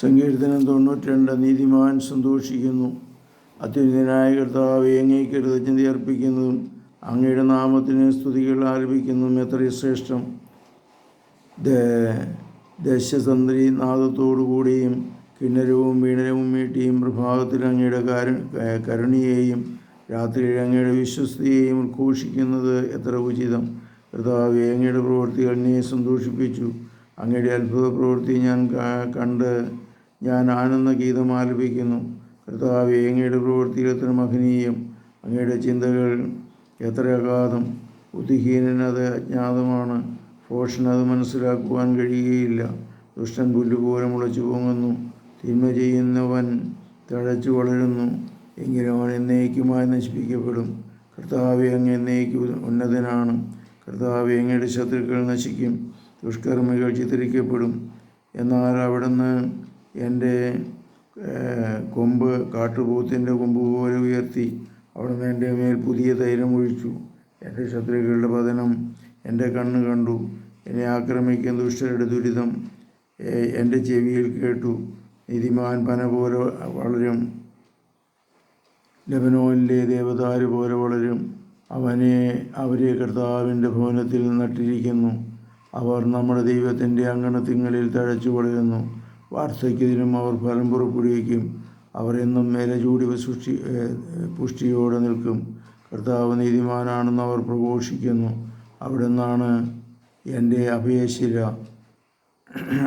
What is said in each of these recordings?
സങ്കീർത്തനം തൊണ്ണൂറ്റിരണ്ട് നീതിമാൻ സന്തോഷിക്കുന്നു. അത്യുന്നതനായ കർത്താവ് അങ്ങേക്ക് കൃതജ്ഞത അർപ്പിക്കുന്നതും അങ്ങയുടെ നാമത്തിന് സ്തുതികൾ ആരംഭിക്കുന്നതും എത്ര ശ്രേഷ്ഠം. ദശതന്ത്രി നാദത്തോടുകൂടിയും കിണ്ണരവും വീണരവും മീട്ടിയും പ്രഭാതത്തിൽ അങ്ങയുടെ കരു കരുണിയെയും രാത്രിയിൽ അങ്ങയുടെ വിശ്വസ്തയെയും ഉദ്ഘോഷിക്കുന്നത് എത്ര ഉചിതം. കർത്താവ് അങ്ങയുടെ പ്രവൃത്തികൾ എന്നെ സന്തോഷിപ്പിച്ചു. അങ്ങയുടെ അത്ഭുത പ്രവൃത്തി ഞാൻ കണ്ട് ഞാൻ ആനന്ദ ഗീതം ആലപിക്കുന്നു. കർത്താവെ അങ്ങയുടെ പ്രവൃത്തിയിൽ എത്ര മഹനീയം അങ്ങയുടെ ചിന്തകൾ എത്ര അഗാധം. ബുദ്ധിഹീനനത് അജ്ഞാതമാണ്. ഭോഷനത് മനസ്സിലാക്കുവാൻ കഴിയുകയില്ല. ദുഷ്ടൻ പുല്ലുപോലെ മുളച്ചു പൊങ്ങുന്നു. തിന്മ ചെയ്യുന്നവൻ തഴച്ചു വളരുന്നു. എങ്കിലും അവൻ എന്നേക്കുമായി നശിപ്പിക്കപ്പെടും. കർത്താവെ അങ്ങ് എന്നേക്കും ഉന്നതനാണ്. കർത്താവെ അങ്ങയുടെ ശത്രുക്കൾ നശിക്കും. ദുഷ്കർമ്മികൾ ചിത്രിക്കപ്പെടും. എന്നാൽ അവിടുന്ന് എന്റെ കൊമ്പ് കാട്ടുപോത്തിന്റെ കൊമ്പ് പോലെ ഉയർത്തി അവിടുന്ന് എന്റെ മേൽ പുതിയ തൈരം ഒഴിച്ചു. എന്റെ ശത്രുക്കളുടെ പതനം എന്റെ കണ്ണ് കണ്ടു. എന്നെ ആക്രമിക്കുന്ന ദുഷ്ടരുടെ ദുരിതം എന്റെ ചെവിയിൽ കേട്ടു. നീതിമാൻ പന പോലെ വളരും. ലബനോനിലെ ദേവതാര് പോലെ വളരും. അവനെ അവരെ കർത്താവിന്റെ ഭവനത്തിൽ നട്ടിരിക്കുന്നു. അവർ നമ്മുടെ ദൈവത്തിന്റെ അങ്കണത്തിങ്ങളിൽ തഴച്ചു വളരുന്നു. വാർദ്ധക്യത്തിനും അവർ ഫലം പുറപ്പെടുവിക്കും. അവർ എന്നും മേലെ ചൂടി സൃഷ്ടി പുഷ്ടിയോടെ നിൽക്കും. കർത്താവ് നീതിമാനാണെന്ന് അവർ പ്രഘോഷിക്കുന്നു. അവിടെ നിന്നാണ് എന്റെ അഭയശില.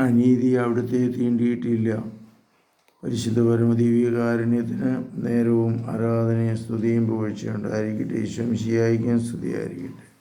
അനീതി അവിടുത്തെ തീണ്ടിയിട്ടില്ല. പരിശുദ്ധ പരമദീവികാരുണ്യത്തിന് നേരവും ആരാധനയും സ്തുതിയും പുകഴ്ചയുണ്ടായിരിക്കട്ടെ ഈശ്വംശിയായിരിക്കും സ്തുതിയായിരിക്കട്ടെ.